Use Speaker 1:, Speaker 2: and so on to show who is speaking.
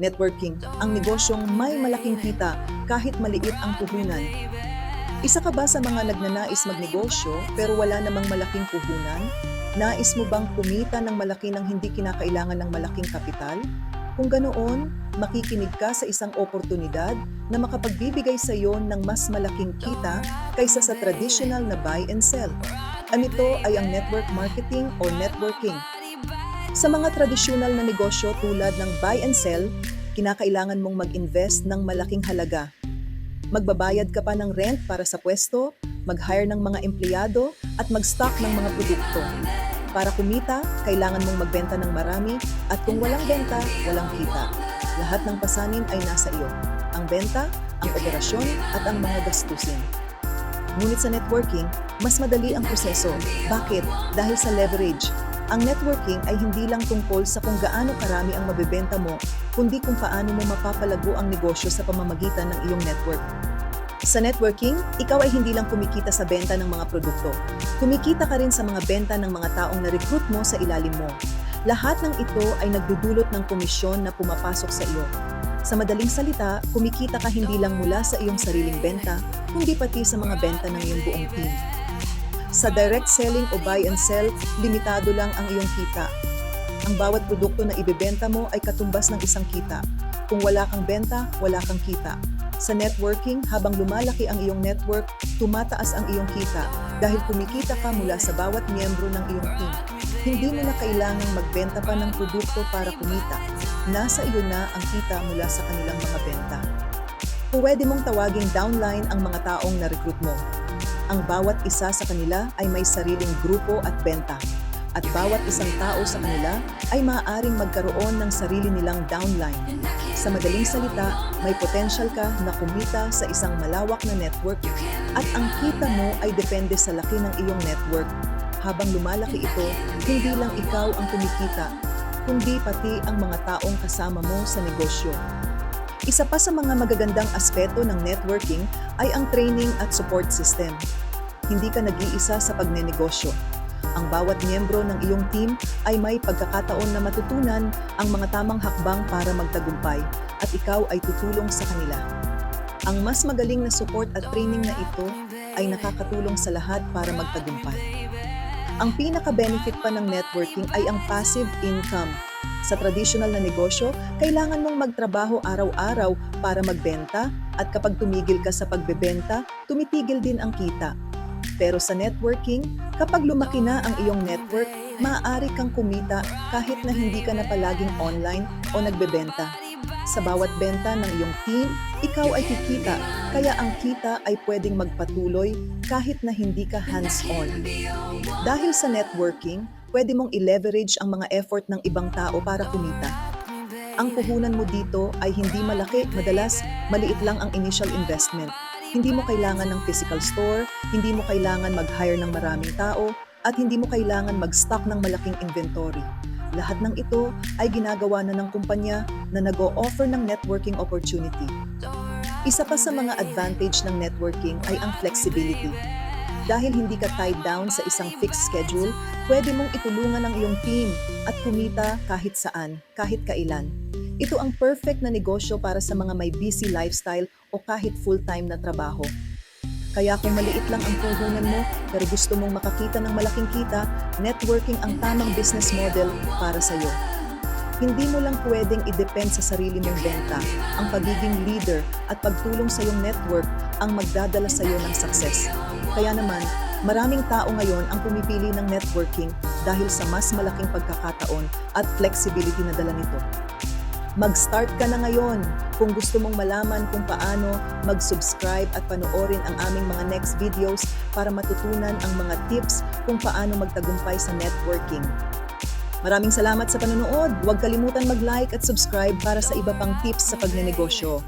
Speaker 1: Networking, ang negosyong may malaking kita kahit maliit ang puhunan. Isa ka ba sa mga nagnanais magnegosyo pero wala namang malaking puhunan? Nais mo bang kumita ng malaki nang hindi kinakailangan ng malaking kapital? Kung ganoon, makikinig ka sa isang oportunidad na makapagbibigay sa iyo ng mas malaking kita kaysa sa traditional na buy and sell. Ano ito ay ang network marketing o networking. Sa mga tradisyonal na negosyo tulad ng buy and sell, kinakailangan mong mag-invest ng malaking halaga. Magbabayad ka pa ng rent para sa pwesto, mag-hire ng mga empleyado, at mag-stock ng mga produkto. Para kumita, kailangan mong magbenta ng marami at kung walang benta, walang kita. Lahat ng pasanin ay nasa iyo. Ang benta, ang operasyon, at ang mga gastusin. Ngunit sa networking, mas madali ang proseso. Bakit? Dahil sa leverage. Ang networking ay hindi lang tungkol sa kung gaano karami ang mabebenta mo, kundi kung paano mo mapapalago ang negosyo sa pamamagitan ng iyong network. Sa networking, ikaw ay hindi lang kumikita sa benta ng mga produkto. Kumikita ka rin sa mga benta ng mga taong na-recruit mo sa ilalim mo. Lahat ng ito ay nagdudulot ng komisyon na pumapasok sa iyo. Sa madaling salita, kumikita ka hindi lang mula sa iyong sariling benta, kundi pati sa mga benta ng iyong buong team. Sa direct selling o buy and sell, limitado lang ang iyong kita. Ang bawat produkto na ibebenta mo ay katumbas ng isang kita. Kung wala kang benta, wala kang kita. Sa networking, habang lumalaki ang iyong network, tumataas ang iyong kita dahil kumikita ka mula sa bawat miyembro ng iyong team. Hindi mo na kailangang magbenta pa ng produkto para kumita. Nasa iyo na ang kita mula sa kanilang mga benta. Pwede mong tawaging downline ang mga taong na-recruit mo. Ang bawat isa sa kanila ay may sariling grupo at benta. At bawat isang tao sa kanila ay maaaring magkaroon ng sarili nilang downline. Sa madaling salita, may potential ka na kumita sa isang malawak na network at ang kita mo ay depende sa laki ng iyong network. Habang lumalaki ito, hindi lang ikaw ang kumikita, kundi pati ang mga taong kasama mo sa negosyo. Isa pa sa mga magagandang aspeto ng networking ay ang training at support system. Hindi ka nag-iisa sa pagnenegosyo. Ang bawat miyembro ng iyong team ay may pagkakataon na matutunan ang mga tamang hakbang para magtagumpay at ikaw ay tutulong sa kanila. Ang mas magaling na support at training na ito ay nakakatulong sa lahat para magtagumpay. Ang pinaka-benefit pa ng networking ay ang passive income. Sa traditional na negosyo, kailangan mong magtrabaho araw-araw para magbenta at kapag tumigil ka sa pagbebenta, tumitigil din ang kita. Pero sa networking, kapag lumaki na ang iyong network, maaari kang kumita kahit na hindi ka na palaging online o nagbebenta. Sa bawat benta ng iyong team, ikaw ay kikita, kaya ang kita ay pwedeng magpatuloy kahit na hindi ka hands-on. Dahil sa networking, pwede mong i-leverage ang mga effort ng ibang tao para kumita. Ang puhunan mo dito ay hindi malaki, madalas maliit lang ang initial investment. Hindi mo kailangan ng physical store, hindi mo kailangan mag-hire ng maraming tao, at hindi mo kailangan mag-stock ng malaking inventory. Lahat ng ito ay ginagawa na ng kumpanya na nag-o-offer ng networking opportunity. Isa pa sa mga advantage ng networking ay ang flexibility. Dahil hindi ka tied down sa isang fixed schedule, pwede mong itulungan ang iyong team at kumita kahit saan, kahit kailan. Ito ang perfect na negosyo para sa mga may busy lifestyle o kahit full-time na trabaho. Kaya kung maliit lang ang puhunan mo pero gusto mong makakita ng malaking kita, networking ang tamang business model para sa iyo. Hindi mo lang pwedeng i-depend sa sarili mong benta. Ang pagiging leader at pagtulong sa iyong network ang magdadala sa iyo ng success. Kaya naman, maraming tao ngayon ang pumipili ng networking dahil sa mas malaking pagkakataon at flexibility na dala nito. Mag-start ka na ngayon kung gusto mong malaman kung paano mag-subscribe at panoorin ang aming mga next videos para matutunan ang mga tips kung paano magtagumpay sa networking. Maraming salamat sa panonood. Huwag kalimutan mag-like at subscribe para sa iba pang tips sa pagnenegosyo.